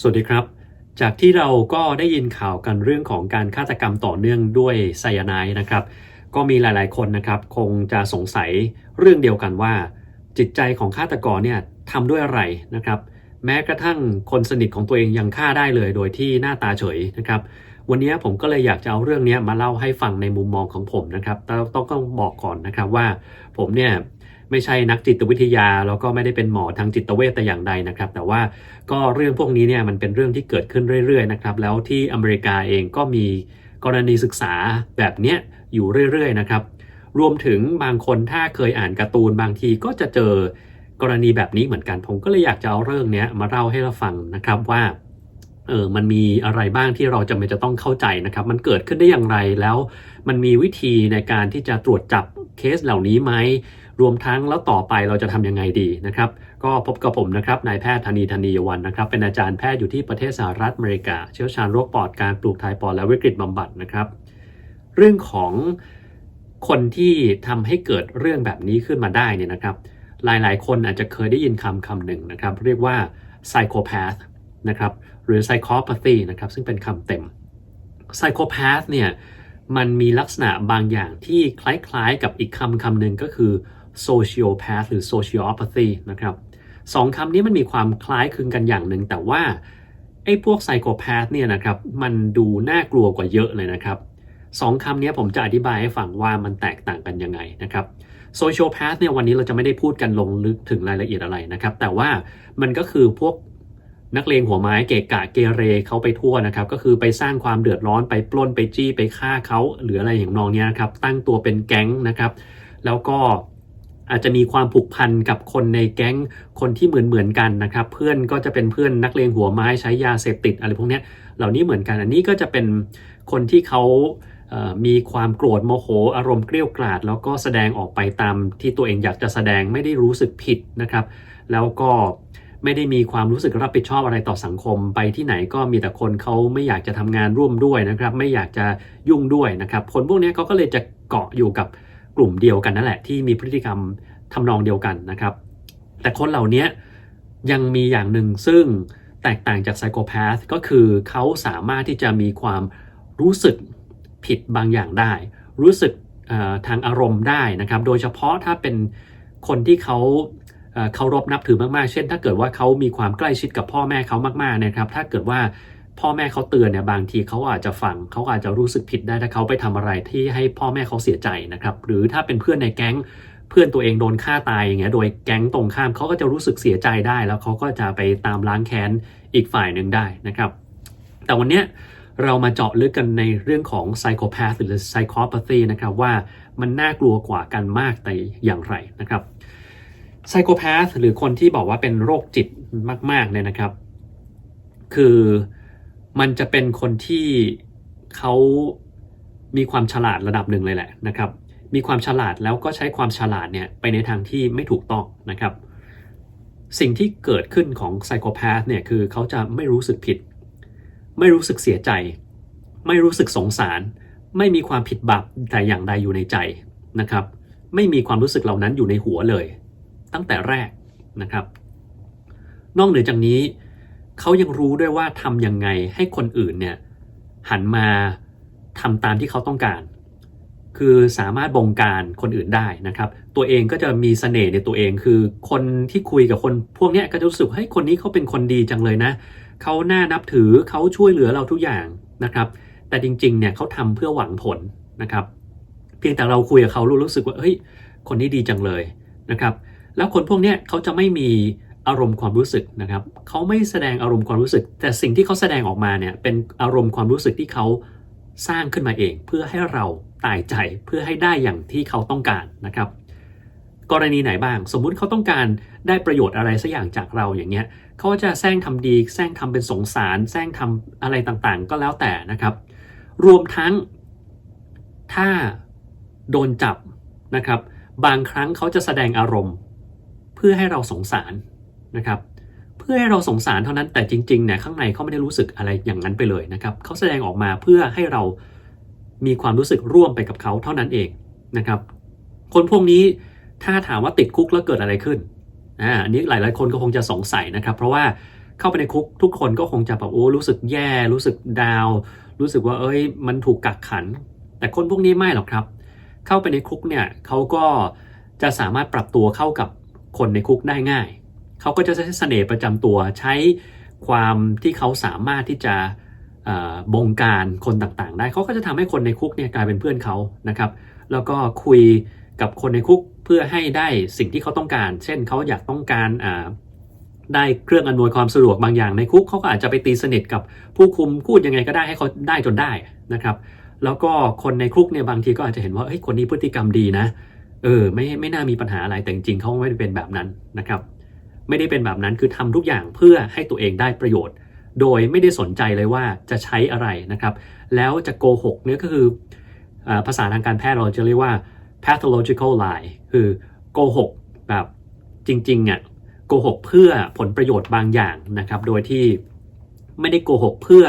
สวัสดีครับ จากที่เราก็ได้ยินข่าวกันเรื่องของการฆาตกรรมต่อเนื่องด้วยไซยาไนด์นะครับ ก็มีหลายๆคนนะครับ คงจะสงสัยเรื่องเดียวกันว่า จิตใจของฆาตกรเนี่ยทำด้วยอะไรนะครับ แม้กระทั่งคนสนิทของตัวเองยังฆ่าได้เลยโดยที่หน้าตาเฉยนะครับ วันนี้ผมก็เลยอยากจะเอาเรื่องนี้มาเล่าให้ฟังในมุมมองของผมนะครับแต่ต้องต้องบอกก่อนนะครับว่าผมเนี่ย ไม่ใช่นักจิตวิทยา แล้วก็ไม่ได้เป็นหมอทางจิตเวชแต่อย่างใดนะครับ แต่ว่าก็เรื่องพวกนี้เนี่ยมันเป็นเรื่องที่เกิดขึ้นเรื่อยๆนะครับแล้วที่อเมริกาเองก็มีกรณีศึกษาแบบเนี้ยอยู่เรื่อยๆนะครับ รวมถึงบางคนถ้าเคยอ่านการ์ตูนบางทีก็จะเจอกรณีแบบนี้เหมือนกัน ผมก็เลยอยากจะเอาเรื่องนี้มาเล่าให้เราฟังนะครับว่าเออมันมีอะไรบ้างที่เราจำเป็นจะต้องเข้าใจนะครับ มันเกิดขึ้นได้อย่างไรแล้ว มันมีวิธีในการที่จะตรวจจับเคสเหล่านี้ไหม รวมทั้งแล้วต่อไปเราจะทำยังไงดีนะครับ ก็พบกับผมนะครับนายแพทย์ธนีธนียวันนะครับ เป็นอาจารย์แพทย์อยู่ที่ประเทศสหรัฐอเมริกา เชี่ยวชาญโรคปอดการปลูกถ่ายปอดและวิกฤตบำบัดนะครับ เรื่องของคนที่ทำให้เกิดเรื่องแบบนี้ขึ้นมาได้เนี่ยนะครับ หลายๆ คนอาจจะเคยได้ยินคำคำหนึ่งนะครับ เรียกว่า psychopath นะครับหรือ psychopathy นะครับซึ่งเป็นคำเต็ม psychopath เนี่ยมันมีลักษณะบางอย่างที่คล้ายๆกับอีกคำคำหนึ่งก็คือ sociopath หรือ sociopathy นะครับสองคำนี้มันมีความคล้ายคลึงกันอย่างหนึ่ง แต่ว่าไอ้พวก psychopath เนี่ยนะครับมันดูน่ากลัวกว่าเยอะเลยนะครับสองคำนี้ผมจะอธิบายให้ฟังว่ามันแตกต่างกันยังไงนะครับ sociopath เนี่ยวันนี้เราจะไม่ได้พูดกันลงลึกถึงรายละเอียดอะไรนะครับ แต่ว่ามันก็คือพวกนักเลงหัวไม้เกะกะเกเรเขาไปทั่วนะครับ ก็คือไปสร้างความเดือดร้อนไปปล้นไปจี้ไปฆ่าเขาหรืออะไรอย่างนองเนี้ยนะครับ ตั้งตัวเป็นแก๊งนะครับ แล้วก็ อาจจะมีความผูกพันกับคนในแก๊งคนที่เหมือนเหมือนกันนะครับ เพื่อนก็จะเป็นเพื่อนนักเลงหัวไม้ใช้ยาเสพติดอะไรพวกนี้เหล่านี้เหมือนกัน อันนี้ก็จะเป็นคนที่เขาเอ่อมีความโกรธโมโห อารมณ์เกรี้ยวกราดแล้วก็แสดงออกไปตามที่ตัวเองอยากจะแสดงไม่ได้รู้สึกผิดนะครับ แล้วก็ไม่ได้มีความรู้สึกรับผิดชอบอะไรต่อสังคมไปที่ไหนก็มีแต่คนเขาไม่อยากจะทำงานร่วมด้วยนะครับ ไม่อยากจะยุ่งด้วยนะครับ คนพวกนี้เขาก็เลยจะเกาะอยู่กับ กลุ่มเดียวกันนั่นแหละที่มีพฤติกรรมทำนองเดียวกันนะครับ แต่คนเหล่านี้ยังมีอย่างหนึ่งซึ่งแตกต่างจากไซโคพาธก็คือเขาสามารถที่จะมีความรู้สึกผิดบางอย่างได้ รู้สึกทางอารมณ์ได้นะครับ โดยเฉพาะถ้าเป็นคนที่เขาเอ่อเคารพนับถือมากๆ เช่น ถ้าเกิดว่าเขามีความใกล้ชิดกับพ่อแม่เขามากๆนะครับ ถ้าเกิดว่า พ่อแม่เขาเตือนเนี่ยบางทีเขาอาจจะฟังเขาอาจจะรู้สึกผิดได้ถ้าเขาไปทำอะไรที่ให้พ่อแม่เขาเสียใจนะครับ หรือถ้าเป็นเพื่อนในแก๊งเพื่อนตัวเองโดนฆ่าตายอย่างเงี้ยโดยแก๊งตรงข้ามเขาก็จะรู้สึกเสียใจได้ แล้วเขาก็จะไปตามล้างแค้นอีกฝ่ายหนึ่งได้นะครับ แต่วันเนี้ยเรามาเจาะลึกกันในเรื่องของ psychopath หรือ psychopathy นะครับว่ามันน่ากลัวกว่ากันมากแต่อย่างไรนะครับ psychopath หรือคนที่บอกว่าเป็นโรคจิตมากๆเนี่ยนะครับ คือ มันจะเป็นคนที่เขามีความฉลาดระดับหนึ่งเลยแหละนะครับ มีความฉลาดแล้วก็ใช้ความฉลาดเนี่ยไปในทางที่ไม่ถูกต้องนะครับ สิ่งที่เกิดขึ้นของไซโคแพาธเนี่ยคือเขาจะไม่รู้สึกผิด ไม่รู้สึกเสียใจ ไม่รู้สึกสงสาร ไม่มีความผิดบาปแต่อย่างใดอยู่ในใจนะครับ ไม่มีความรู้สึกเหล่านั้นอยู่ในหัวเลย ตั้งแต่แรกนะครับ นอกเหนือจากนี้ เขายังรู้ด้วยว่าทำยังไงให้คนอื่นเนี่ยหันมาทำตามที่เขาต้องการ คือสามารถบงการคนอื่นได้นะครับ ตัวเองก็จะมีเสน่ห์ในตัวเอง คือคนที่คุยกับคนพวกเนี้ยก็จะรู้สึกให้ยคนนี้เขาเป็นคนดีจังเลยนะเขาน่านับถือเขาช่วยเหลือเราทุกอย่างนะครับ แต่จริงๆเนี่ยเขาทำเพื่อหวังผลนะครับ เพียงแต่เราคุยกับเขารู้รู้สึกว่าเฮ้ยคนนี้ดีจังเลยนะครับ แล้วคนพวกเนี้ยเขาจะไม่มี อารมณ์ความรู้สึกนะครับเขาไม่แสดงอารมณ์ความรู้สึก แต่สิ่งที่เขาแสดงออกมาเนี่ยเป็นอารมณ์ความรู้สึกที่เขาสร้างขึ้นมาเอง เพื่อให้เราตายใจเพื่อให้ได้อย่างที่เขาต้องการนะครับ กรณีไหนบ้าง สมมุติเขาต้องการได้ประโยชน์อะไรสักอย่างจากเราอย่างเงี้ยเขาจะแซงทำดีแซงทำเป็นสงสารแซงทำอะไรต่างๆ ก็แล้วแต่นะครับ รวมทั้งถ้าโดนจับนะครับ บางครั้งเขาจะแสดงอารมณ์ เพื่อให้เราสงสาร นะครับเพื่อให้เราสงสารเท่านั้นแต่จริงๆเนี่ยข้างในเขาไม่ได้รู้สึกอะไรอย่างนั้นไปเลยนะครับเขาแสดงออกมาเพื่อให้เรามีความรู้สึกร่วมไปกับเขาเท่านั้นเองนะครับคนพวกนี้ถ้าถามว่าติดคุกแล้วเกิดอะไรขึ้นอ่าอันนี้หลายๆคนก็คงจะสงสัยนะครับ เพราะว่าเข้าไปในคุกทุกคนก็คงจะแบบโอ้รู้สึกแย่รู้สึกดาว รู้สึกว่าเอ้ยมันถูกกักขัน แต่คนพวกนี้ไม่หรอกครับ เข้าไปในคุกเนี่ยเขาก็จะสามารถปรับตัวเข้ากับคนในคุกได้ง่าย เขาก็จะใช้เสน่ห์ประจำตัวใช้ความที่เขาสามารถที่จะบงการคนต่างๆ ได้เขาก็จะทำให้คนในคุกเนี่ยกลายเป็นเพื่อนเขานะครับ แล้วก็คุยกับคนในคุกเพื่อให้ได้สิ่งที่เขาต้องการ เช่นเขาอยากต้องการได้เครื่องอำนวยความสะดวกบางอย่างในคุกเขาก็อาจจะไปตีสนิทกับผู้คุมพูดยังไงก็ได้ให้เขาได้จนได้นะครับ แล้วก็คนในคุกเนี่ยบางทีก็อาจจะเห็นว่าเฮ้ยคนนี้พฤติกรรมดีนะเออไม่ไม่น่ามีปัญหาอะไรแต่จริงๆเขาไม่ได้เป็นแบบนั้นนะครับ ไม่ได้เป็นแบบนั้นคือทำทุกอย่างเพื่อให้ตัวเองได้ประโยชน์ โดยไม่ได้สนใจเลยว่าจะใช้อะไรนะครับ แล้วจะโกหกเนี่ยก็คืออภาษาทางการแพทย์เราจะเรียกว่า pathological lie คือโกหกแบบจริงๆอะโกหกเพื่อผลประโยชน์บางอย่างนะครับ โดยที่ไม่ได้โกหกเพื่อ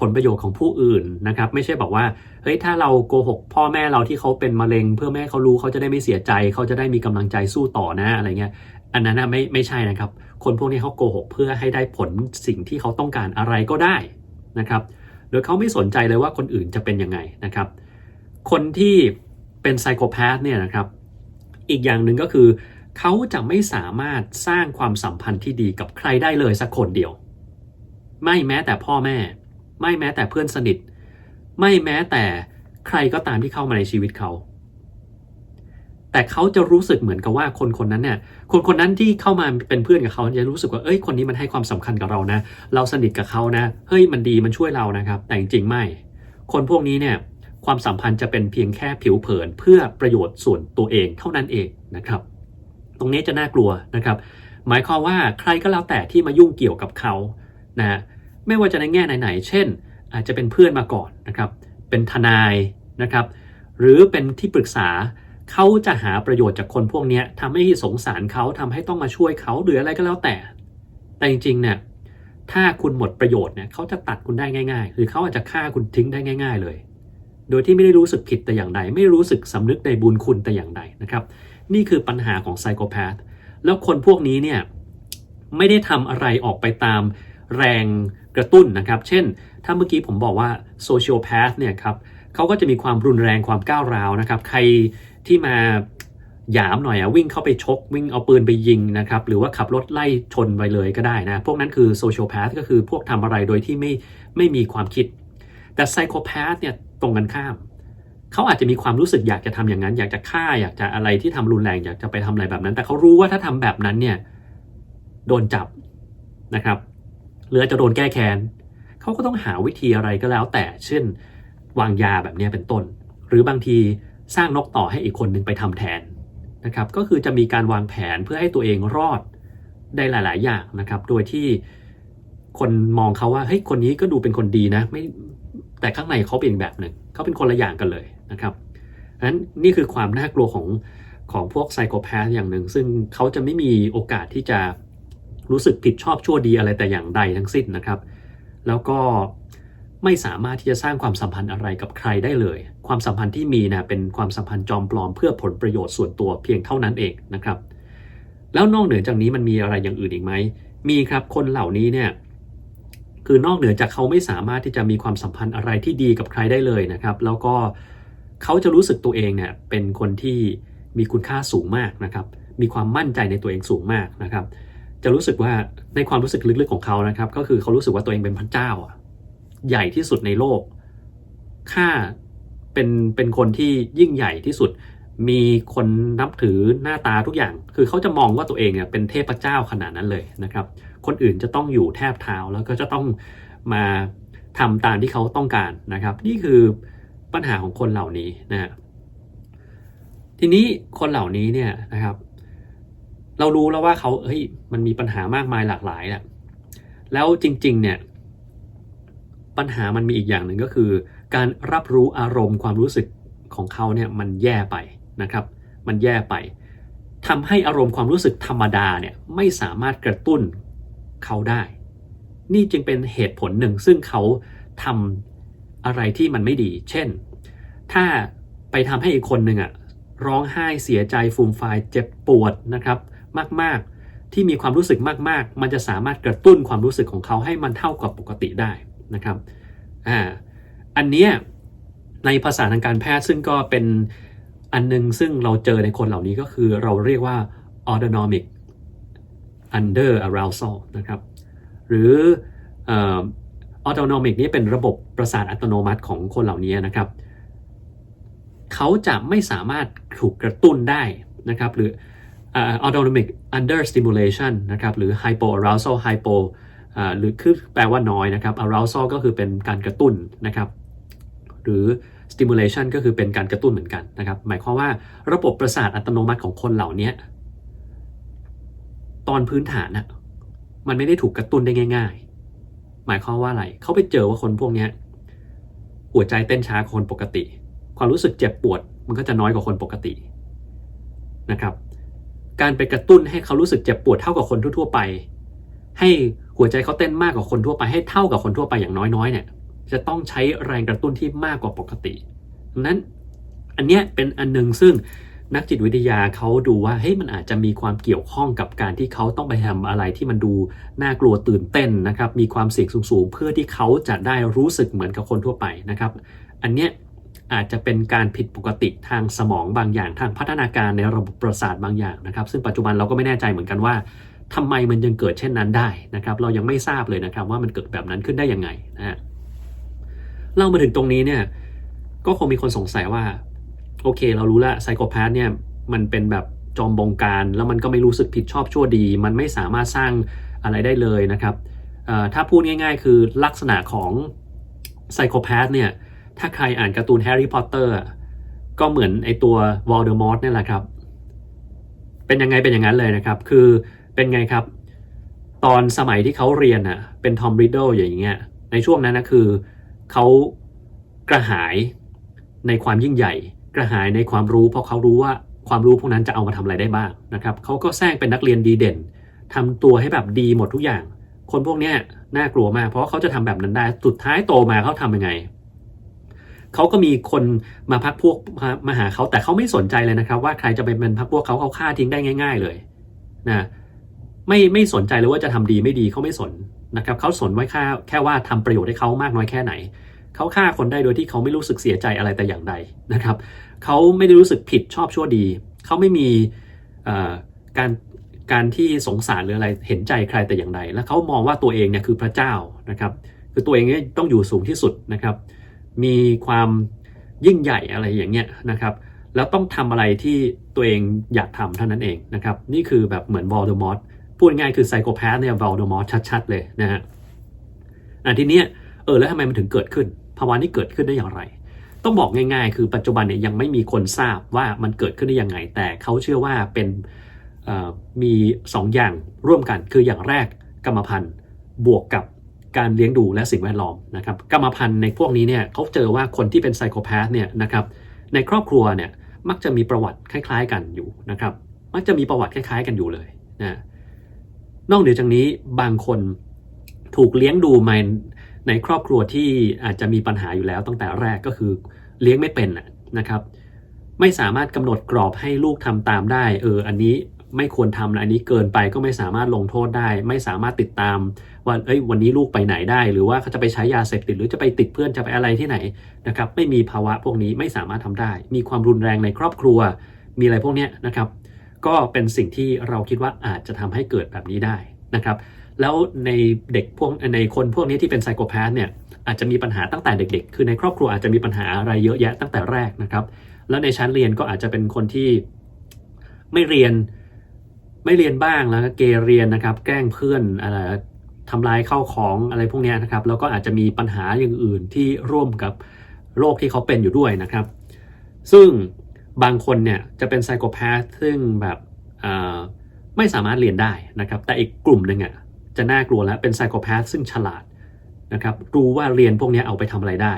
ผลประโยชน์ของผู้อื่นนะครับ ไม่ใช่บอกว่าเฮ้ยถ้าเราโกหกพ่อแม่เราที่เขาเป็นมะเร็ง เพื่อไม่เขารู้เขาจะได้ไม่เสียใจ เขาจะได้มีกำลังใจสู้ต่อนะอะไรเงี้ย อันนั้นนะไม่ไม่ใช่นะครับ คนพวกนี้เขาโกหกเพื่อให้ได้ผลสิ่งที่เขาต้องการอะไรก็ได้นะครับ โดยเขาไม่สนใจเลยว่าคนอื่นจะเป็นยังไงนะครับ คนที่เป็นไซโคแพธเนี่ยนะครับ อีกอย่างหนึ่งก็คือ เขาจะไม่สามารถสร้างความสัมพันธ์ที่ดีกับใครได้เลยสักคนเดียว ไม่แม้แต่พ่อแม่ ไม่แม้แต่เพื่อนสนิท ไม่แม้แต่ใครก็ตามที่เข้ามาในชีวิตเขา แต่เขาจะรู้สึกเหมือนกับว่าคนคนนั้นเนี่ยคนคนนั้นที่เข้ามาเป็นเพื่อนกับเขาจะรู้สึกว่าเอ้ยคนนี้มันให้ความสำคัญกับเรานะ เราสนิทกับเขานะเฮ้ยมันดีมันช่วยเรานะครับ แต่จริงๆไม่ คนพวกนี้เนี่ยความสัมพันธ์จะเป็นเพียงแค่ผิวเผินเพื่อประโยชน์ส่วนตัวเองเท่านั้นเองนะครับ ตรงนี้จะน่ากลัวนะครับ หมายความว่าใครก็แล้วแต่ที่มายุ่งเกี่ยวกับเขานะไม่ว่าจะในแง่ไหนๆเช่น อาจจะเป็นเพื่อนมาก่อนนะครับ เป็นทนายนะครับ หรือเป็นที่ปรึกษา เขาจะหาประโยชน์จากคนพวกนี้ทำให้สงสารเขาทำให้ต้องมาช่วยเขาหรืออะไรก็แล้วแต่ แต่จริงๆเนี่ยถ้าคุณหมดประโยชน์เนี่ยเขาจะตัดคุณได้ง่าย ๆ หรือเขาอาจจะฆ่าคุณทิ้งได้ง่าย ๆ เลย โดยที่ไม่ได้รู้สึกผิดแต่อย่างใดไม่รู้สึกสำนึกในบุญคุณแต่อย่างใดนะครับนี่คือปัญหาของไซโคแพธแล้วคนพวกนี้เนี่ยไม่ได้ทำอะไรออกไปตามแรงกระตุ้นนะครับ เช่น ถ้าเมื่อกี้ผมบอกว่าโซเชียลแพธเนี่ยครับเขาก็จะมีความรุนแรงความก้าวร้าวนะครับ ใคร ที่มาหยามหน่อยอะวิ่งเข้าไปชก วิ่งเอาปืนไปยิงนะครับหรือว่าขับรถไล่ชนไปเลยก็ได้นะ พวกนั้นคือโซเชียลแพธก็คือพวกทำอะไรโดยที่ไม่ไม่มีความคิด แต่ไซโคแพธเนี่ยตรงกันข้าม เขาอาจจะมีความรู้สึกอยากจะทำอย่างนั้น อยากจะฆ่าอยากจะอะไรที่ทำรุนแรงอยากจะไปทำอะไรแบบนั้น แต่เขารู้ว่าถ้าทำแบบนั้นเนี่ยโดนจับนะครับหรือจะโดนแก้แค้นเขาก็ต้องหาวิธีอะไรก็แล้วแต่เช่น วางยาแบบนี้เป็นต้น หรือบางที สร้างนกต่อให้อีกคนหนึ่งไปทำแทนนะครับ ก็คือจะมีการวางแผนเพื่อให้ตัวเองรอดได้หลาย ๆ อย่างนะครับ โดยที่คนมองเขาว่าเฮ้ยคนนี้ก็ดูเป็นคนดีนะไม่แต่ข้างในเขาเป็นแบบหนึ่งเขาเป็นคนละอย่างกันเลยนะครับนั้นนี่คือความน่ากลัวของของพวกไซโคแพธอย่างหนึ่ง ซึ่งเขาจะไม่มีโอกาสที่จะรู้สึกผิดชอบชั่วดีอะไรแต่อย่างใดทั้งสิ้นนะครับ แล้วก็ ไม่สามารถที่จะสร้างความสัมพันธ์อะไรกับใครได้เลย ความสัมพันธ์ที่มีนะเป็นความสัมพันธ์จอมปลอมเพื่อผลประโยชน์ส่วนตัวเพียงเท่านั้นเองนะครับ แล้วนอกเหนือจากนี้มันมีอะไรอย่างอื่นอีกไหมมีครับคนเหล่านี้เนี่ยคือนอกเหนือจากเขาไม่สามารถที่จะมีความสัมพันธ์อะไรที่ดีกับใครได้เลยนะครับ แล้วก็เขาจะรู้สึกตัวเองเนี่ยเป็นคนที่มีคุณค่าสูงมากนะครับ มีความมั่นใจในตัวเองสูงมากนะครับ จะรู้สึกว่าในความรู้สึกลึกๆของเขานะครับ ก็คือเขารู้สึกว่าตัวเองเป็นพระเจ้าอะ ใหญ่ที่สุดในโลกค่าเป็นเป็นคนที่ยิ่งใหญ่ที่สุด มีคนนับถือหน้าตาทุกอย่าง คือเขาจะมองว่าตัวเองเนี่ยเป็นเทพเจ้าขนาดนั้นเลยนะครับ คนอื่นจะต้องอยู่แทบเท้าแล้วก็จะต้องมาทำตามที่เขาต้องการนะครับ นี่คือปัญหาของคนเหล่านี้นะฮะทีนี้คนเหล่านี้เนี่ยนะครับ เรารู้แล้วว่าเขาเฮ้ยมันมีปัญหามากมายหลากหลายแหละแล้วจริง ๆ เนี่ย ปัญหามันมีอีกอย่างหนึ่งก็คือ การรับรู้อารมณ์ความรู้สึกของเขาเนี่ยมันแย่ไปนะครับ มันแย่ไปทำให้อารมณ์ความรู้สึกธรรมดาเนี่ยไม่สามารถกระตุ้นเขาได้ นี่จึงเป็นเหตุผลหนึ่ง ซึ่งเขาทำอะไรที่มันไม่ดี เช่น ถ้าไปทำให้อีกคนหนึ่งอะร้องไห้เสียใจฟูมฟายเจ็บปวดนะครับ มากๆที่มีความรู้สึกมาก ๆ มันจะสามารถกระตุ้นความรู้สึกของเขาให้มันเท่ากับปกติได้ นะครับอ่าอันเนี้ยในภาษาทางการแพทย์ซึ่งก็เป็นอันหนึงซึ่งเราเจอในคนเหล่านี้ก็คือเราเรียกว่า autonomic under arousal นะครับ หรือออ autonomic นี่เป็นระบบประสาทอัตโนมัติของคนเหล่านี้นะครับ เขาจะไม่สามารถถูกกระตุ้นได้นะครับ หรือออ autonomic under stimulation นะครับ หรือ hypo arousal hypo อ่า หรือคือแปลว่าน้อยนะครับ arousal ก็คือเป็นการกระตุ้นนะครับ หรือ stimulation ก็คือเป็นการกระตุ้นเหมือนกันนะครับ หมายความว่าระบบประสาทอัตโนมัติของคนเหล่านี้ตอนพื้นฐานน่ะมันไม่ได้ถูกกระตุ้นได้ง่าย ๆ หมายความว่าอะไร เขาไปเจอว่าคนพวกนี้หัวใจเต้นช้ากว่าคนปกติ ความรู้สึกเจ็บปวดมันก็จะน้อยกว่าคนปกตินะครับ การไปกระตุ้นให้เขารู้สึกเจ็บปวดเท่ากับคนทั่วๆไป ให้ หัวใจเขาเต้นมากกว่าคนทั่วไปให้เท่ากับคนทั่วไปอย่างน้อยๆเนี่ยจะต้องใช้แรงกระตุ้นที่มากกว่าปกติดังนั้นอันเนี้ยเป็นอันหนึงซึ่งนักจิตวิทยาเขาดูว่าเฮ้ยมันอาจจะมีความเกี่ยวข้องกับการที่เขาต้องไปทำอะไรที่มันดูน่ากลัวตื่นเต้นนะครับ มีความเสี่ยงสูงๆ เพื่อที่เขาจะได้รู้สึกเหมือนกับคนทั่วไปนะครับ อันเนี้ยอาจจะเป็นการผิดปกติทางสมองบางอย่างทางพัฒนาการในระบบประสาทบางอย่างนะครับ ซึ่งปัจจุบันเราก็ไม่แน่ใจเหมือนกันว่า ทำไมมันยังเกิดเช่นนั้นได้นะครับ เรายังไม่ทราบเลยนะครับ ว่ามันเกิดแบบนั้นขึ้นได้ยังไงนะฮะเล่ามาถึงตรงนี้เนี่ยก็คงมีคนสงสัยว่า โอเค เรารู้แล้วไซโคแพธเนี่ยมันเป็นแบบจอมบงการแล้วมันก็ไม่รู้สึกผิดชอบชั่วดี มันไม่สามารถสร้างอะไรได้เลยนะครับถ้าพูดง่าย ๆ คือลักษณะของไซโคแพธเนี่ยถ้าใครอ่านการ์ตูนแฮร์รี่พอตเตอร์ก็เหมือนไอตัววอลเดอมอร์ตนี่ยแหละครับ เป็นยังไงเป็นอย่างนั้นเลยนะครับ คือ เป็นไงครับ ตอนสมัยที่เขาเรียนอะเป็นทอมริดเดิลอย่างเงี้ยในช่วงนั้นนะคือเขากระหายในความยิ่งใหญ่ กระหายในความรู้ เพราะเขารู้ว่าความรู้พวกนั้นจะเอามาทำอะไรได้บ้างนะครับเขาก็แทรกเป็นนักเรียนดีเด่นทำตัวให้แบบดีหมดทุกอย่าง คนพวกเนี้ยน่ากลัวมาก เพราะเขาจะทำแบบนั้นได้สุดท้ายโตมาเขาทำยังไงเขาก็มีคนมาพักพวกมามาหาเขาแต่เขาไม่สนใจเลยนะครับ ว่าใครจะไปเป็นพักพวกเขาเขาฆ่าทิ้งได้ง่าย ๆเลยนะ ไม่ไม่สนใจเลยว่าจะทำดีไม่ดีเขาไม่สนนะครับเขาสนไว้แค่แค่ว่าทำประโยชน์ให้เขามากน้อยแค่ไหนเขาฆ่าคนได้โดยที่เขาไม่รู้สึกเสียใจอะไรแต่อย่างใดนะครับเขาไม่ได้รู้สึกผิดชอบชั่วดีเขาไม่มีการการที่สงสารหรืออะไรเห็นใจใครแต่อย่างใด และเขามองว่าตัวเองเนี่ยคือพระเจ้านะครับคือตัวเองเนี่ยต้องอยู่สูงที่สุดนะครับ มีความยิ่งใหญ่อะไรอย่างเงี้ยนะครับแล้วต้องทำอะไรที่ตัวเองอยากทำเท่านั้นเองนะครับนี่คือแบบเหมือนวอลเดอมอร์ พูดง่ายคือไซโคแพธเนี่ยวอลเดอมอร์ชัด ๆ เลยนะฮะอันทีเนี้ยเออแล้วทำไมมันถึงเกิดขึ้นภาวะนี้เกิดขึ้นได้อย่างไร ต้องบอกง่าย ๆ คือปัจจุบันเนี่ยยังไม่มีคนทราบว่ามันเกิดขึ้นได้ยังไง แต่เขาเชื่อว่าเป็นมีสองอย่างร่วมกัน คืออย่างแรกกรรมพันธุ์บวกกับการเลี้ยงดูและสิ่งแวดล้อมนะครับกรรมพันธุ์ในพวกนี้เนี่ยเขาเจอว่าคนที่เป็นไซโคแพธเนี่ยนะครับในครอบครัวเนี่ยมักจะมีประวัติคล้าย ๆ กันอยู่นะครับมักจะมีประวัติคล้าย ๆ กันอยู่เลยนะ นอกเหนือจากนี้บางคนถูกเลี้ยงดูมาในครอบครัวที่อาจจะมีปัญหาอยู่แล้วตั้งแต่แรกก็คือเลี้ยงไม่เป็นนะครับ ไม่สามารถกำหนดกรอบให้ลูกทำตามได้ เออ อันนี้ไม่ควรทำนะอันนี้เกินไปก็ไม่สามารถลงโทษได้ ไม่สามารถติดตามว่าเอ้ยวันนี้ลูกไปไหนได้ หรือว่าเขาจะไปใช้ยาเสพติดหรือจะไปติดเพื่อนจะไปอะไรที่ไหนนะครับ ไม่มีภาวะพวกนี้ไม่สามารถทำได้ มีความรุนแรงในครอบครัว มีอะไรพวกนี้นะครับ ก็เป็นสิ่งที่เราคิดว่าอาจจะทำให้เกิดแบบนี้ได้นะครับ แล้วในเด็กพวกในคนพวกนี้ที่เป็นไซโคแพธเนี่ยอาจจะมีปัญหาตั้งแต่เด็ก ๆ คือในครอบครัวอาจจะมีปัญหาอะไรเยอะแยะตั้งแต่แรกนะครับ แล้วในชั้นเรียนก็อาจจะเป็นคนที่ไม่เรียนไม่เรียนบ้างแล้วก็เกเรียนนะครับ แกล้งเพื่อนอะไรทำลายเข้าของอะไรพวกนี้นะครับ แล้วก็อาจจะมีปัญหาอย่างอื่นที่ร่วมกับโรคที่เขาเป็นอยู่ด้วยนะครับ ซึ่ง บางคนเนี่ยจะเป็นไซโคแพธซึ่งแบบไม่สามารถเรียนได้นะครับ แต่อีกกลุ่มหนึ่งอะจะน่ากลัวแล้วเป็นไซโคแพธซึ่งฉลาดนะครับรู้ว่าเรียนพวกนี้เอาไปทำอะไรได้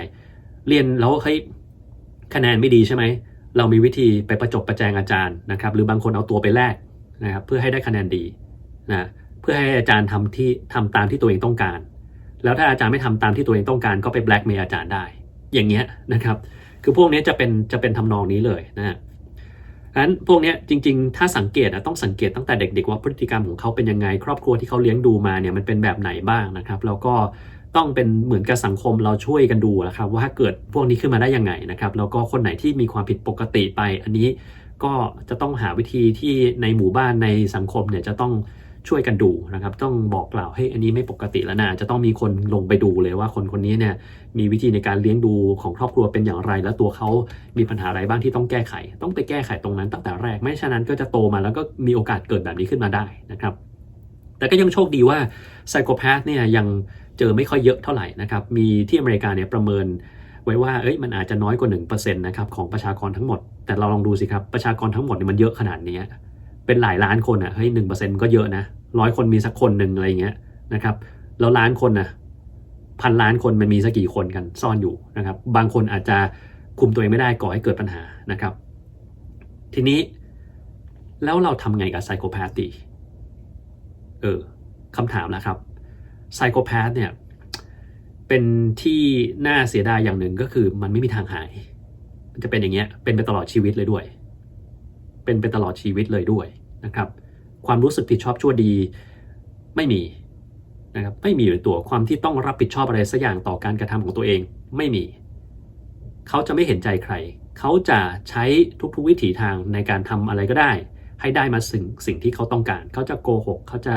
เรียนแล้วเฮ้ยคะแนนไม่ดีใช่ไหมเรามีวิธีไปประจบประแจงอาจารย์นะครับ หรือบางคนเอาตัวไปแลกนะครับเพื่อให้ได้คะแนนดีนะเพื่อให้อาจารย์ทำที่ทำตามที่ตัวเองต้องการ แล้วถ้าอาจารย์ไม่ทำตามที่ตัวเองต้องการ ก็ไปแบล็กเมย์อาจารย์ได้ อย่างเงี้ยนะครับ คือพวกนี้จะเป็นจะเป็นทำนองนี้เลยนะฮะฉะนั้นพวกนี้จริงๆ ถ้าสังเกตนะต้องสังเกตตั้งแต่เด็ก ๆ ว่าพฤติกรรมของเขาเป็นยังไง ครอบครัวที่เขาเลี้ยงดูมาเนี่ยมันเป็นแบบไหนบ้างนะครับ แล้วก็ต้องเป็นเหมือนกับสังคมเราช่วยกันดูนะครับ ว่าเกิดพวกนี้ขึ้นมาได้ยังไงนะครับ แล้วก็คนไหนที่มีความผิดปกติไป อันนี้ก็จะต้องหาวิธีที่ในหมู่บ้านในสังคมเนี่ยจะต้อง ช่วยกันดูนะครับ ต้องบอกกล่าวให้อันนี้ไม่ปกติแล้วนะจะต้องมีคนลงไปดูเลยว่าคนคนนี้เนี่ยมีวิธีในการเลี้ยงดูของครอบครัวเป็นอย่างไร แล้วตัวเขามีปัญหาอะไรบ้างที่ต้องแก้ไข ต้องไปแก้ไขตรงนั้นตั้งแต่แรก ไม่ฉะนั้นก็จะโตมาแล้วก็มีโอกาสเกิดแบบนี้ขึ้นมาได้นะครับ แต่ก็ยังโชคดีว่าไซโคแพธเนี่ยยังเจอไม่ค่อยเยอะเท่าไหร่นะครับ มีที่อเมริกาเนี่ยประเมินไว้ว่าเอ้ยมันอาจจะน้อยกว่า1%นะครับของประชากรทั้งหมด แต่เราลองดูสิครับประชากรทั้งหมดเนี่ยมันเยอะขนาดนี้ เป็นหลายล้านคนอะเฮ้ยหนึ่งเปอร์เซ็นต์ก็เยอะนะร้อยคนมีสักคนหนึ่งอะไรเงี้ยนะครับแล้วล้านคนนะพันล้านคนมันมีสักกี่คนกันซ่อนอยู่นะครับ บางคนอาจจะคุมตัวเองไม่ได้ก่อให้เกิดปัญหานะครับ ทีนี้แล้วเราทำไงกับไซโคแพธดีเออคำถามแล้วครับไซโคแพธเนี่ยเป็นที่น่าเสียดายอย่างหนึ่งก็คือมันไม่มีทางหาย มันจะเป็นอย่างเงี้ยเป็นไปตลอดชีวิตเลยด้วย เป็นไปตลอดชีวิตเลยด้วยนะครับ ความรู้สึกผิดชอบชั่วดีไม่มีนะครับไม่มีอยู่ในตัวความที่ต้องรับผิดชอบอะไรสักอย่างต่อการกระทำของตัวเองไม่มี เขาจะไม่เห็นใจใคร เขาจะใช้ทุกๆวิถีทางในการทำอะไรก็ได้ ให้ได้มาสิ่งสิ่งที่เขาต้องการ เขาจะโกหก เขาจะ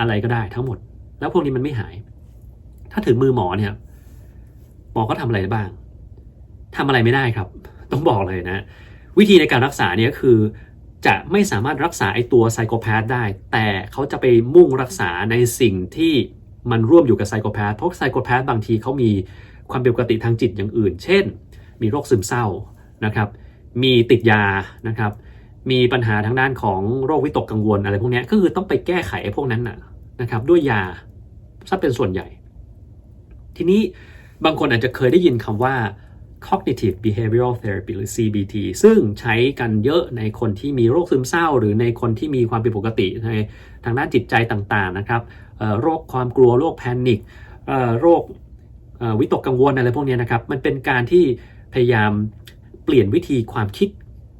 อะไรก็ได้ทั้งหมด แล้วพวกนี้มันไม่หาย ถ้าถึงมือหมอเนี่ยหมอก็ทำอะไรได้บ้างทำอะไรไม่ได้ครับ ต้องบอกเลยนะ วิธีในการรักษาเนี่ยคือจะไม่สามารถรักษาไอตัวไซโคแพธได้ แต่เขาจะไปมุ่งรักษาในสิ่งที่มันร่วมอยู่กับไซโคแพธเพราะไซโคแพธบางทีเขามีความผิดปกติทางจิตอย่างอื่น เช่น มีโรคซึมเศร้านะครับ มีติดยานะครับ มีปัญหาทางด้านของโรควิตกกังวลอะไรพวกนี้ก็คือต้องไปแก้ไขไอ้พวกนั้นนะนะครับ ด้วยยาซะเป็นส่วนใหญ่ ทีนี้บางคนอาจจะเคยได้ยินคำว่า cognitive behavioral therapy หรือ CBT ซึ่งใช้กันเยอะในคนที่มีโรคซึมเศร้า หรือในคนที่มีความผิดปกติในทางด้านจิตใจต่างๆนะครับโรคความกลัวโรคแพนิคโรควิตกกังวลอะไรพวกนี้นะครับ มันเป็นการที่พยายามเปลี่ยนวิธีความคิด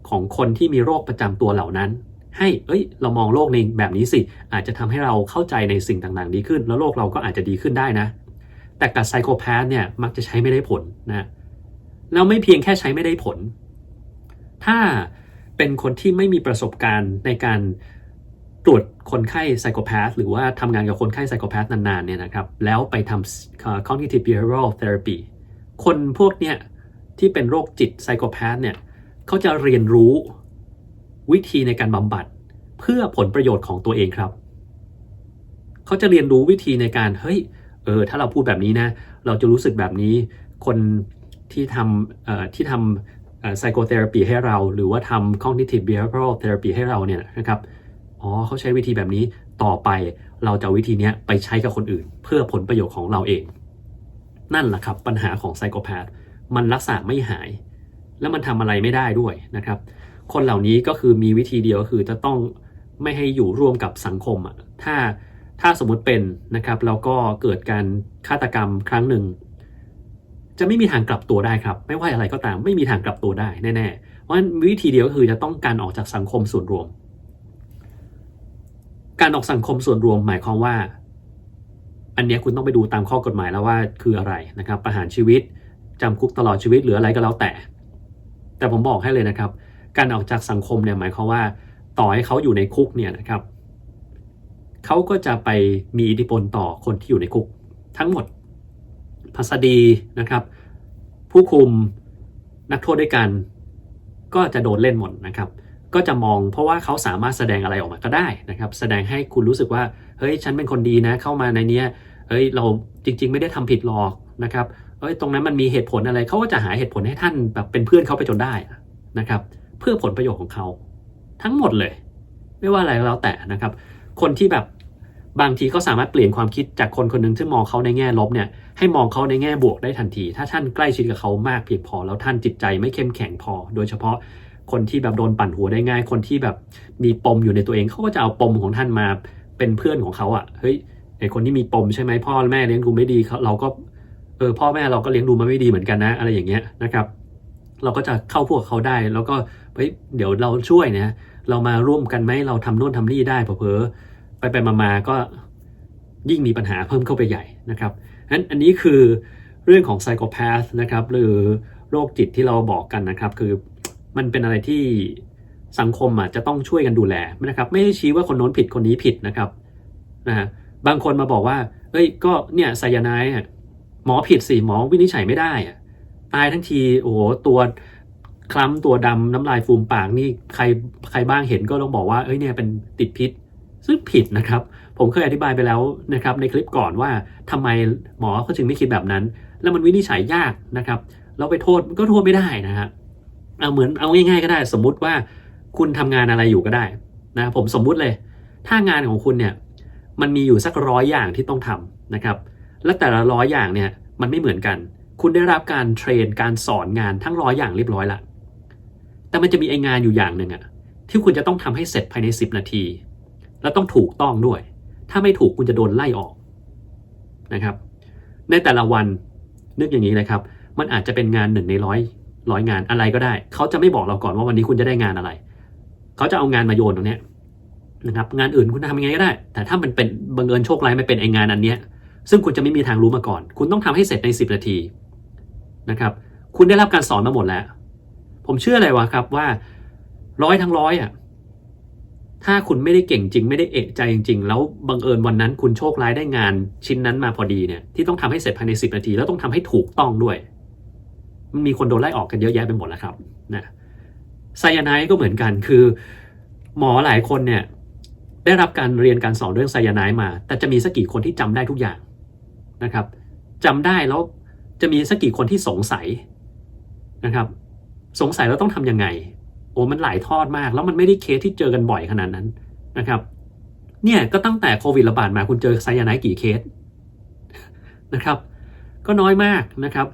ของคนที่มีโรคประจำตัวเหล่านั้น ให้เอ้ย เรามองโลกในแบบนี้สิ อาจจะทำให้เราเข้าใจในสิ่งต่างๆ ดีขึ้น แล้วโลกเราก็อาจจะดีขึ้นได้นะ แต่กับไซโคแพธเนี่ยมักจะใช้ไม่ได้ผลนะ แล้วไม่เพียงแค่ใช้ไม่ได้ผล ถ้าเป็นคนที่ไม่มีประสบการณ์ในการตรวจคนไข้ไซโคแพธหรือว่าทำงานกับคนไข้ไซโคแพธนานๆเนี่ยนะครับแล้วไปทำ cognitive behavioral therapy คนพวกเนี้ยที่เป็นโรคจิตไซโคแพธเนี่ยเขาจะเรียนรู้วิธีในการบำบัด เพื่อผลประโยชน์ของตัวเองครับ เขาจะเรียนรู้วิธีในการเฮ้ยเออถ้าเราพูดแบบนี้นะ เราจะรู้สึกแบบนี้ คน ที่ทำที่ทำ psychotherapy ให้เรา หรือว่าทำ cognitive behavioral therapy ให้เราเนี่ยนะครับอ๋อเขาใช้วิธีแบบนี้ต่อไปเราจะวิธีนี้ไปใช้กับคนอื่น เพื่อผลประโยชน์ของเราเอง นั่นแหละครับปัญหาของไซโคแพธมันรักษาไม่หาย แล้วมันทำอะไรไม่ได้ด้วยนะครับ คนเหล่านี้ก็คือมีวิธีเดียวก็คือจะต้องไม่ให้อยู่ร่วมกับสังคมอะถ้าถ้าสมมติเป็นนะครับแล้วก็เกิดการฆาตกรรมครั้งหนึ่ง จะไม่มีทางกลับตัวได้ครับ ไม่ว่าอะไรก็ตามไม่มีทางกลับตัวได้แน่ๆ เพราะฉะนั้นวิธีเดียวก็คือจะต้องการออกจากสังคมส่วนรวม การออกสังคมส่วนรวมหมายความว่า อันนี้คุณต้องไปดูตามข้อกฎหมายแล้วว่าคืออะไรนะครับ ประหารชีวิตจำคุกตลอดชีวิตหรืออะไรก็แล้วแต่ แต่ผมบอกให้เลยนะครับ การออกจากสังคมเนี่ยหมายความว่า ต่อให้เขาอยู่ในคุกเนี่ยนะครับเขาก็จะไปมีอิทธิพลต่อคนที่อยู่ในคุกทั้งหมด พัสดีนะครับ ผู้คุมนักโทษด้วยกัน ก็จะโดนเล่นหมดนะครับ ก็จะมองเพราะว่าเขาสามารถแสดงอะไรออกมาก็ได้นะครับ แสดงให้คุณรู้สึกว่าเฮ้ยฉันเป็นคนดีนะ เข้ามาในเนี้ยเฮ้ยเราจริง ๆ ไม่ได้ทำผิดหรอกนะครับเฮ้ยตรงนั้นมันมีเหตุผลอะไรเขาก็จะหาเหตุผลให้ท่านแบบเป็นเพื่อนเขาไปจนได้นะครับ เพื่อผลประโยชน์ของเขาทั้งหมดเลย ไม่ว่าอะไรแล้วแต่นะครับ คนที่แบบ บางทีก็สามารถเปลี่ยนความคิดจากคนคนหนึ่งที่มองเขาในแง่ลบเนี่ยให้มองเขาในแง่บวกได้ทันที ถ้าท่านใกล้ชิดกับเขามากเพียงพอ แล้วท่านจิตใจไม่เข้มแข็งพอ โดยเฉพาะคนที่แบบโดนปั่นหัวได้ง่าย คนที่แบบมีปมอยู่ในตัวเองเขาก็จะเอาปมของท่านมาเป็นเพื่อนของเขาอะ่ะเฮ้ยไอคนที่มีปมใช่ไหมพ่อแม่เลี้ยงดูไม่ดีเราก็เออพ่อแม่เราก็เลี้ยงดูมาไม่ดีเหมือนกันนะ อะไรอย่างเงี้ยนะครับ เราก็จะเข้าพวกเขาได้ แล้วก็เฮ้ยเดี๋ยวเราช่วยนะเรามาร่วมกันไหมเราทำโน่นทำนี่ได้เผลอ ไปไปมาๆก็ยิ่งมีปัญหาเพิ่มเข้าไปใหญ่นะครับนั้นอันนี้คือเรื่องของไซโคพาธนะครับหรือโรคจิตที่เราบอกกันนะครับ คือมันเป็นอะไรที่สังคมอะจะต้องช่วยกันดูแลนะครับ ไม่ได้ชี้ว่าคนโน้นผิดคนนี้ผิดนะครับนะฮะบางคนมาบอกว่าเอ้ยก็เนี่ยไซยาไนด์หมอผิดสิหมอวินิจฉัยไม่ได้อะตายทั้งทีโอ้โหตัวคล้ำตัวดำน้ำลายฟูมปากนี่ใครใครบ้างเห็นก็ต้องบอกว่าเอ้ยเนี่ยเป็นติดพิษ ซึ่งผิดนะครับ ผมเคยอธิบายไปแล้วนะครับในคลิปก่อนว่าทำไมหมอเขาจึงไม่คิดแบบนั้น แล้วมันวินิจฉัยยากนะครับ เราไปโทษก็โทษไม่ได้นะฮะเอาเหมือนเอาง่าย ๆ ก็ได้ สมมุติว่าคุณทำงานอะไรอยู่ก็ได้นะผมสมมุติเลย ถ้างานของคุณเนี่ยมันมีอยู่สักร้อยอย่างที่ต้องทำนะครับ และแต่ละร้อยอย่างเนี่ยมันไม่เหมือนกัน คุณได้รับการเทรนการสอนงานทั้งร้อยอย่างเรียบร้อยละแต่มันจะมีไองานอยู่อย่างหนึ่งอะที่คุณจะต้องทำให้เสร็จภายใน 10 นาที แล้วต้องถูกต้องด้วย ถ้าไม่ถูกคุณจะโดนไล่ออกนะครับ ในแต่ละวันนึกอย่างนี้นะครับ มันอาจจะเป็นงานหนึ่งในร้อยร้อยงานอะไรก็ได้ เขาจะไม่บอกเราก่อนว่าวันนี้คุณจะได้งานอะไร เขาจะเอางานมาโยนตรงนี้นะครับ งานอื่นคุณทำยังไงก็ได้ แต่ถ้ามันเป็นบังเอิญโชคร้ายไม่เป็นไองานอันเนี้ย ซึ่งคุณจะไม่มีทางรู้มาก่อน คุณต้องทำให้เสร็จใน 10 นาทีนะครับ คุณได้รับการสอนมาหมดแล้ว ผมเชื่อเลยวะครับว่าร้อยทั้งร้อยอะ ถ้าคุณไม่ได้เก่งจริง ไม่ได้เอกใจจริง ๆ แล้วบังเอิญวันนั้นคุณโชคร้ายได้งานชิ้นนั้นมาพอดีเนี่ยที่ต้องทำให้เสร็จภายใน 10 นาที แล้วต้องทำให้ถูกต้องด้วย มันมีคนโดนไล่ออกกันเยอะแยะไปหมดแล้วครับนะไซยาไนด์ก็เหมือนกันคือ หมอหลายคนเนี่ยได้รับการเรียนการสอนเรื่องไซยาไนด์มา แต่จะมีสักกี่คนที่จำได้ทุกอย่างนะครับจำได้แล้วจะมีสักกี่คนที่สงสัยนะครับ สงสัยแล้วต้องทำยังไง โอ้มันหลายทอดมาก แล้วมันไม่ได้เคสที่เจอกันบ่อยขนาดนั้นนะครับ เนี่ยก็ตั้งแต่โควิดระบาดมาคุณเจอไซยาไนด์กี่เคสนะครับ ก็น้อยมากนะครับ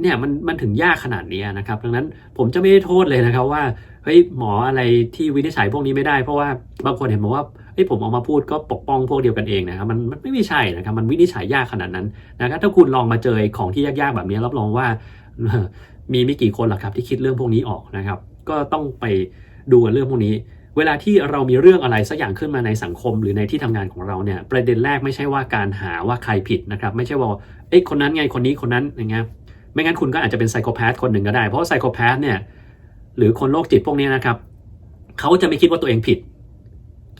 เนี่ยมันมันถึงยากขนาดนี้นะครับ ดังนั้นผมจะไม่ได้โทษเลยนะครับว่าเฮ้ยหมออะไรที่วินิจฉัยพวกนี้ไม่ได้เพราะว่าบางคนเห็นบอกว่าเฮ้ยผมออกมาพูดก็ปกป้องพวกเดียวกันเองนะครับมันมันไม่ใช่นะครับ มันวินิจฉัยยากขนาดนั้นนะครับ ถ้าคุณลองมาเจอของที่ยากๆแบบนี้รับรองว่ามีไม่กี่คนหรอกครับที่คิดเรื่องพวกนี้ออกนะครับ ก็ต้องไปดูกันเรื่องพวกนี้ เวลาที่เรามีเรื่องอะไรสักอย่างขึ้นมาในสังคม หรือในที่ทำงานของเราเนี่ยประเด็นแรกไม่ใช่ว่าการหาว่าใครผิดนะครับไม่ใช่ว่าเอ้คนนั้นไงคนนี้คนนั้นอย่างเงี้ยไม่งั้นคุณก็อาจจะเป็นไซโคแพธคนหนึ่งก็ได้ เพราะไซโคแพธเนี่ยหรือคนโรคจิตพวกนี้นะครับเขาจะไม่คิดว่าตัวเองผิด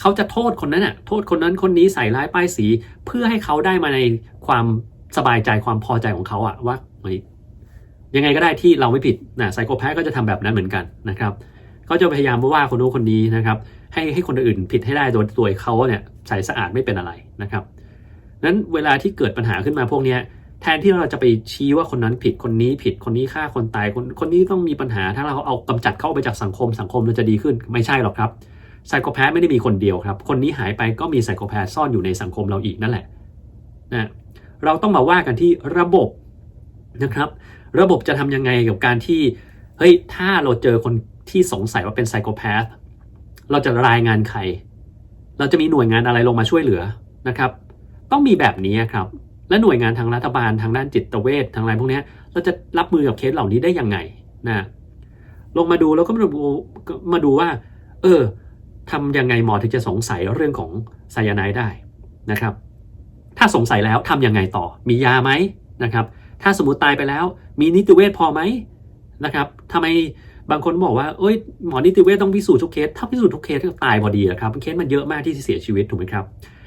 เขาจะโทษคนนั้นอะโทษคนนั้นคนนี้ใส่ร้ายป้ายสี เพื่อให้เขาได้มาในความสบายใจความพอใจของเขาอะว่า ยังไงก็ได้ที่เราไม่ผิดนะไซโคแพธก็จะทำแบบนั้นเหมือนกันนะครับเขาจะพยายามว่าคนโน้นคนนี้นะครับให้ให้คนอื่นผิดให้ได้โดยตัวเขาเนี่ยใสสะอาดไม่เป็นอะไรนะครับนั้นเวลาที่เกิดปัญหาขึ้นมาพวกนี้แทนที่เราจะไปชี้ว่าคนนั้นผิดคนนี้ผิดคนนี้ฆ่าคนตายคนคนนี้ต้องมีปัญหาถ้าเราเอากำจัดเข้าไปจากสังคมสังคมเราจะดีขึ้นไม่ใช่หรอกครับไซโคแพธไม่ได้มีคนเดียวครับ คนนี้หายไปก็มีไซโคแพธซ่อนอยู่ในสังคมเราอีกนั่นแหละนะเราต้องมาว่ากันที่ระบบนะครับ ระบบจะทำยังไงกับการที่เฮ้ยถ้าเราเจอคนที่สงสัยว่าเป็นไซโคแพธเราจะรายงานใคร เราจะมีหน่วยงานอะไรลงมาช่วยเหลือนะครับ ต้องมีแบบนี้ครับ และหน่วยงานทางรัฐบาลทางด้านจิตเวชทางอะไรพวกนี้เราจะรับมือกับเคสเหล่านี้ได้ยังไงนะลงมาดูแล้วก็มาดูมาดูว่า เออทำยังไงหมอถึงจะสงสัยเรื่องของไซยาไนด์ได้นะครับ ถ้าสงสัยแล้วทำยังไงต่อมียาไหมนะครับ ถ้าสมมติตายไปแล้ว มีนิติเวชพอไหมนะครับทำไมบางคนบอกว่าเอ้ยหมอนิติเวชต้องพิสูจน์ทุกเคส ถ้าพิสูจน์ทุกเคสก็ตายพอดีอะครับเคสมันเยอะมากที่เสียชีวิตถูกไหมครับ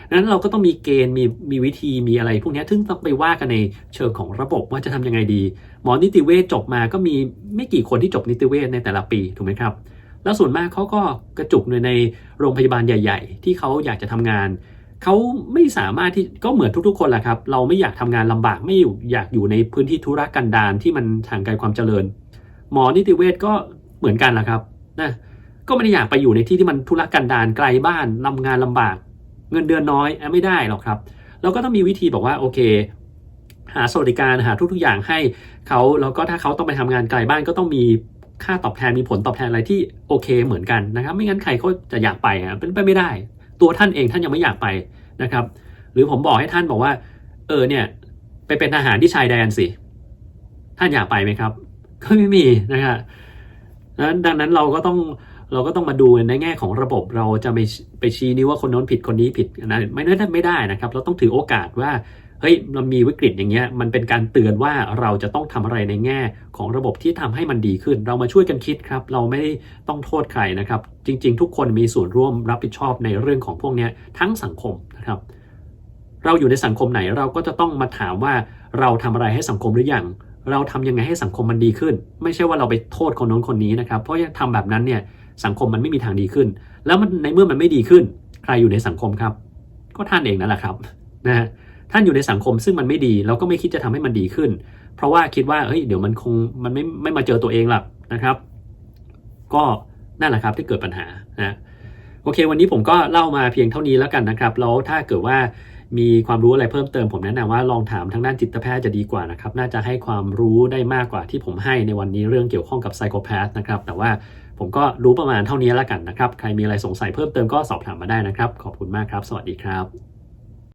ดังนั้นเราก็ต้องมีเกณฑ์มีมีวิธีมีอะไร พวกนี้ซึ่งต้องไปว่ากันในเชิงของระบบว่าจะทำยังไงดี หมอนิติเวชจบมาก็มีไม่กี่คนที่จบนิติเวชในแต่ละปีถูกไหมครับ แล้วส่วนมากเขาก็กระจุกในในโรงพยาบาลใหญ่ ๆ ที่เขาอยากจะทำงาน เขาไม่สามารถที่ก็เหมือนทุกๆ คนแหละครับ เราไม่อยากทำงานลำบากไม่อยู่อยากอยู่ในพื้นที่ธุรกันดารที่มันห่างไกลความเจริญ หมอนิติเวชก็เหมือนกันแหละครับนะก็ไม่ได้อยากไปอยู่ในที่ที่มันธุรกันดารไกลบ้านทำงานลำบาก เงินเดือนน้อยไม่ได้หรอกครับเราก็ต้องมีวิธีบอกว่าโอเค หาสวัสดิการหาทุกๆอย่างให้เขาแล้วก็ถ้าเขาต้องไปทำงานไกลบ้านก็ต้องมีค่าตอบแทนมีผลตอบแทนอะไรที่โอเคเหมือนกันนะครับ ไม่งั้นใครเขาจะอยากไปอะเป็นไปไม่ได้ ตัวท่านเองท่านยังไม่อยากไปนะครับ หรือผมบอกให้ท่านบอกว่า เออเนี่ยไปเป็นทหารที่ชายแดนสิ ท่านอยากไปไหมครับ ก็ไม่มีนะฮะนั้นดังนั้นเราก็ต้องเราก็ต้องมาดูในแง่ของระบบเราจะไปไปชี้นิ้วว่าคนโน้นผิดคนนี้ผิดนะไม่ได้ไม่ได้นะครับ เราต้องถือโอกาสว่า เฮ้ยเรามีวิกฤตอย่างเงี้ยมันเป็นการเตือนว่าเราจะต้องทำอะไรในแง่ของระบบที่ทำให้มันดีขึ้น เรามาช่วยกันคิดครับ เราไม่ได้ต้องโทษใครนะครับ จริง ๆ ทุกคนมีส่วนร่วมรับผิดชอบในเรื่องของพวกเนี้ยทั้งสังคมนะครับ เราอยู่ในสังคมไหนเราก็จะต้องมาถามว่าเราทำอะไรให้สังคมหรือยังเราทำยังไงให้สังคมมันดีขึ้น ไม่ใช่ว่าเราไปโทษคนน้นคนนี้นะครับ เพราะยังทำแบบนั้นเนี่ยสังคมมันไม่มีทางดีขึ้น แล้วมันในเมื่อมันไม่ดีขึ้น ใครอยู่ในสังคมครับ ก็ท่านเองนั่นแหละครับนะฮะ ท่านอยู่ในสังคมซึ่งมันไม่ดีเราก็ไม่คิดจะทำให้มันดีขึ้น เพราะว่าคิดว่าเฮ้ยเดี๋ยวมันคงมันไม่ไม่มาเจอตัวเองหรอกนะครับ ก็นั่นแหละครับที่เกิดปัญหานะโอเค วันนี้ผมก็เล่ามาเพียงเท่านี้แล้วกันนะครับแล้วถ้าเกิดว่ามีความรู้อะไรเพิ่มเติมผมแนะนำว่าลองถามทางด้านจิตแพทย์จะดีกว่านะครับ น่าจะให้ความรู้ได้มากกว่าที่ผมให้ในวันนี้เรื่องเกี่ยวข้องกับไซโคแพ t นะครับ แต่ว่าผมก็รู้ประมาณเท่านี้แล้วกันนะครับ ใครมีอะไรสงสัยเพิ่มเติมก็สอบถามมาได้นะครับ ขอบคุณมากครับ สวัสดีครับ